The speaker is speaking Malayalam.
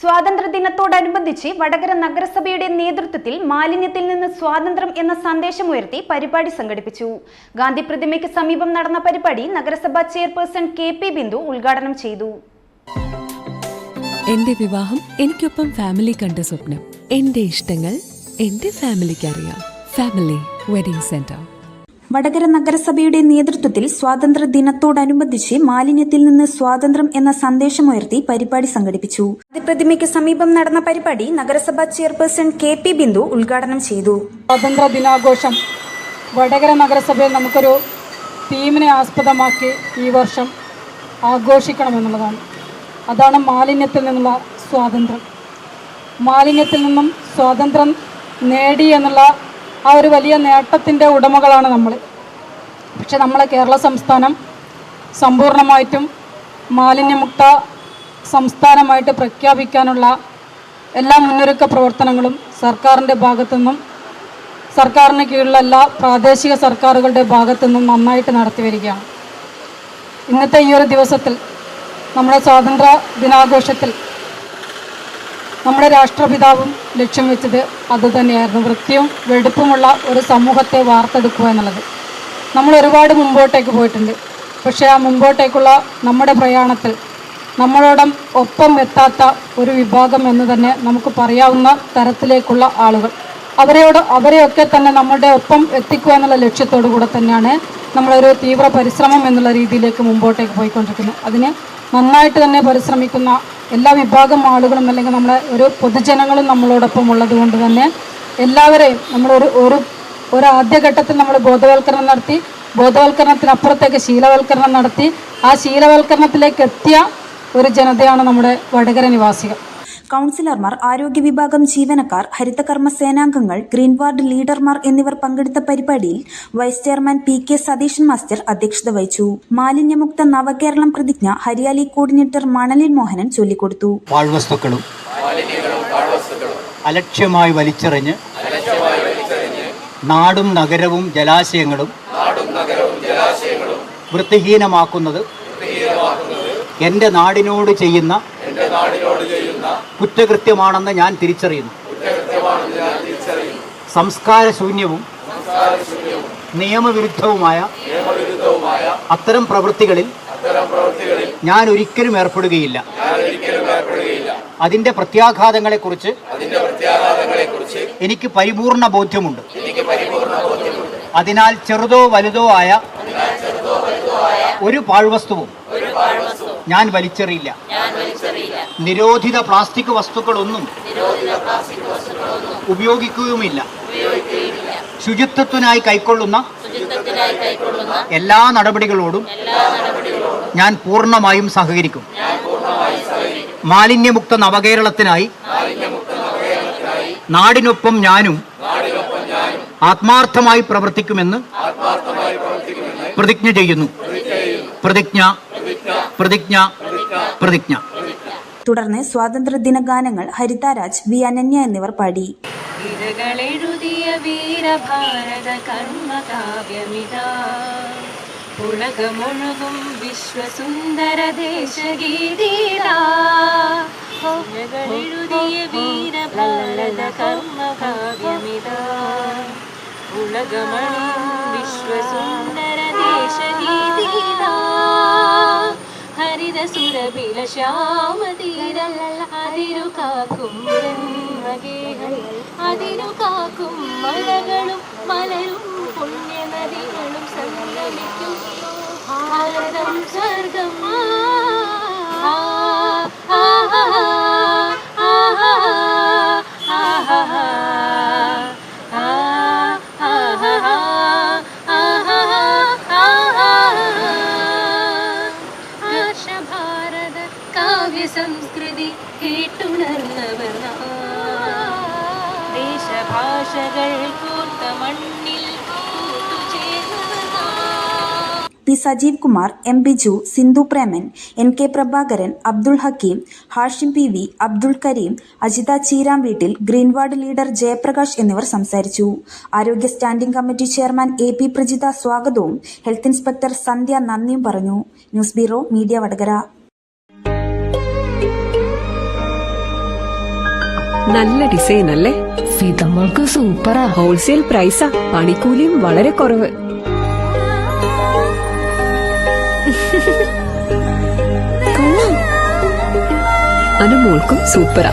സ്വാതന്ത്ര്യദിനത്തോടനുബന്ധിച്ച് വടകര നഗരസഭയുടെ നേതൃത്വത്തിൽ മാലിന്യത്തിൽ നിന്ന് സ്വാതന്ത്ര്യം എന്ന സന്ദേശമുയർത്തി പരിപാടി സംഘടിപ്പിച്ചു. ഗാന്ധി പ്രതിമയ്ക്ക് സമീപം നടന്ന പരിപാടി നഗരസഭാ ചെയർപേഴ്സൺ കെ പി ബിന്ദു ഉദ്ഘാടനം ചെയ്തു. എന്റെ വിവാഹം എനിക്കൊപ്പം ഫാമിലി കണ്ട സ്വപ്നം. എന്റെ ഇഷ്ടങ്ങൾ എന്റെ ഫാമിലിക്ക് അറിയാം. Family wedding centre. വടകര നഗരസഭയുടെ നേതൃത്വത്തിൽ സ്വാതന്ത്ര്യ ദിനത്തോടനുബന്ധിച്ച് മാലിന്യത്തിൽ നിന്ന് സ്വാതന്ത്ര്യം എന്ന സന്ദേശമുയർത്തി പരിപാടി സംഘടിപ്പിച്ചു. പ്രതിമയ്ക്ക് സമീപം നടന്ന പരിപാടി നഗരസഭാ ചെയർപേഴ്സൺ കെ പി ബിന്ദു ഉദ്ഘാടനം ചെയ്തു. സ്വാതന്ത്ര്യ ദിനാഘോഷം വടകര നഗരസഭയിൽ നമുക്കൊരു തീമിനെ ആസ്പദമാക്കി ഈ വർഷം ആഘോഷിക്കണമെന്നുള്ളതാണ്. അതാണ് മാലിന്യത്തിൽ നിന്നുള്ള സ്വാതന്ത്ര്യം. മാലിന്യത്തിൽ നിന്നും സ്വാതന്ത്ര്യം നേടി എന്നുള്ള ആ ഒരു വലിയ നേട്ടത്തിന്റെ ഉടമകളാണ് നമ്മൾ. പക്ഷെ നമ്മളെ കേരള സംസ്ഥാനം സമ്പൂർണമായിട്ടും മാലിന്യമുക്ത സംസ്ഥാനമായിട്ട് പ്രഖ്യാപിക്കാനുള്ള എല്ലാ മുന്നൊരുക്ക പ്രവർത്തനങ്ങളും സർക്കാരിന്റെ ഭാഗത്തുനിന്നും സർക്കാരിന് കീഴിലുള്ള എല്ലാ പ്രാദേശിക സർക്കാരുകളുടെ ഭാഗത്തു നിന്നും നന്നായിട്ട് നടത്തി വരികയാണ്. ഇന്നത്തെ ഈ ഒരു ദിവസത്തിൽ നമ്മുടെ സ്വാതന്ത്ര്യ ദിനാഘോഷത്തിൽ നമ്മുടെ രാഷ്ട്രപിതാവും ലക്ഷ്യം വെച്ചത് അതുതന്നെയായിരുന്നു വൃത്തിയും വെടുപ്പുമുള്ള ഒരു സമൂഹത്തെ വാർത്തെടുക്കുക എന്നുള്ളത്. നമ്മൾ ഒരുപാട് മുമ്പോട്ടേക്ക് പോയിട്ടുണ്ട്. പക്ഷേ ആ മുമ്പോട്ടേക്കുള്ള നമ്മുടെ പ്രയാണത്തിൽ നമ്മളോടം ഒപ്പം എത്താത്ത ഒരു വിഭാഗം എന്ന് തന്നെ നമുക്ക് പറയാവുന്ന തരത്തിലേക്കുള്ള ആളുകൾ. അവരെയോട് അവരെയൊക്കെ തന്നെ നമ്മുടെ ഒപ്പം എത്തിക്കുക എന്നുള്ള ലക്ഷ്യത്തോടു കൂടെ തന്നെയാണ് നമ്മളൊരു തീവ്ര പരിശ്രമം എന്നുള്ള രീതിയിലേക്ക് മുമ്പോട്ടേക്ക് പോയിക്കൊണ്ടിരിക്കുന്നത്. അതിന് നന്നായിട്ട് തന്നെ പരിശ്രമിക്കുന്ന എല്ലാ വിഭാഗം ആളുകളും അല്ലെങ്കിൽ നമ്മുടെ ഒരു പൊതുജനങ്ങളും നമ്മളോടൊപ്പം ഉള്ളത് കൊണ്ട് തന്നെ എല്ലാവരെയും നമ്മളൊരു ഒരു ഒരു ആദ്യഘട്ടത്തിൽ നമ്മൾ ബോധവൽക്കരണം നടത്തി ബോധവൽക്കരണത്തിനപ്പുറത്തേക്ക് ശീലവൽക്കരണം നടത്തി ആ ശീലവൽക്കരണത്തിലേക്ക് എത്തിയ ഒരു ജനതയാണ് നമ്മുടെ വടകര നിവാസികൾ. കൗൺസിലർമാർ ആരോഗ്യ വിഭാഗം ജീവനക്കാർ ഹരിതകർമ്മ സേനാംഗങ്ങൾ ഗ്രീൻ വാർഡ് ലീഡർമാർ എന്നിവർ പങ്കെടുത്ത പരിപാടിയിൽ vice chairman P K Satheesan master അധ്യക്ഷത വഹിച്ചു. മാലിന്യമുക്ത നവകേരളം പ്രതിജ്ഞ ഹരിയാലി കോർഡിനേറ്റർ മണലിൻ മോഹനൻ ചൊല്ലിക്കൊടുത്തു. അലക്ഷ്യമായി വലിച്ചെറിഞ്ഞ് നാടും നഗരവും ജലാശയങ്ങളും വൃത്തിഹീനമാക്കുന്നത് എന്റെ നാടിനോട് ചെയ്യുന്ന കുറ്റകൃത്യമാണെന്ന് ഞാൻ തിരിച്ചറിയുന്നു. സംസ്കാരശൂന്യവും നിയമവിരുദ്ധവുമായ അത്തരം പ്രവൃത്തികളിൽ ഞാൻ ഒരിക്കലും ഏർപ്പെടുകയില്ല. അതിന്റെ പ്രത്യാഘാതങ്ങളെക്കുറിച്ച് എനിക്ക് പരിപൂർണ ബോധ്യമുണ്ട്. അതിനാൽ ചെറുതോ വലുതോ ആയ ഒരു പാഴ്വസ്തുവും ഞാൻ വലിച്ചെറിയില്ല. നിരോധിത പ്ലാസ്റ്റിക് വസ്തുക്കളൊന്നും ഉപയോഗിക്കുകയുമില്ല. ശുചിത്വത്തിനായി കൈക്കൊള്ളുന്ന എല്ലാ നടപടികളോടും ഞാൻ പൂർണമായും സഹകരിക്കും. മാലിന്യമുക്ത നവകേരളത്തിനായി നാടിനൊപ്പം ഞാനും ആത്മാർത്ഥമായി പ്രവർത്തിക്കുമെന്ന് പ്രതിജ്ഞ ചെയ്യുന്നു. പ്രതിജ്ഞ പ്രതിജ്ഞ പ്രതിജ്ഞ. തുടർന്ന് സ്വാതന്ത്ര്യദിന ഗാനങ്ങൾ ഹരിതാരാജ് വി അനന്യ എന്നിവർ പാടി. ഇരകളെഴുതിയ വീരഭാരത കർമ്മകാവ്യമിതാ. ഉലകമൊഴുകും വിശ്വസുന്ദര ദേശഗീതീതാ ഇരകളെഴുതിയ വീരഭാരത കർമ്മകാവ്യമിതാ. ഉലകമണിയും വിശ്വസുന്ദര ദേശഗീതീതാ ഹരിത സുരബില ശ്യാമതീരം. അതിരു കാക്കും അതിരു കാക്കും മലകളും മലരും പുണ്യനദികളും സംഗമിക്കും ഭാരതം സ്വർഗം കൂർത്ത മണ്ണിൽ. P Sajeev Kumar M Biju Sindhu Preman N K Prabhakaran Abdul Hakeem Hashim P V Abdul Kareem Ajitha Cheeram വീട്ടിൽ ഗ്രീൻ വാർഡ് ലീഡർ ജയപ്രകാശ് എന്നിവർ സംസാരിച്ചു. ആരോഗ്യ standing committee chairman A P Prajitha സ്വാഗതവും ഹെൽത്ത് ഇൻസ്പെക്ടർ സന്ധ്യ നന്ദിയും പറഞ്ഞു. News bureau media Vadakara. നല്ല ഡിസൈൻ അല്ലേ? ഫിതമ്മൾക്ക് സൂപ്പറാ. ഹോൾസെയിൽ പ്രൈസാ. പണിക്കൂലിയും വളരെ കുറവ്. അനുമോൾക്കും സൂപ്പറാ.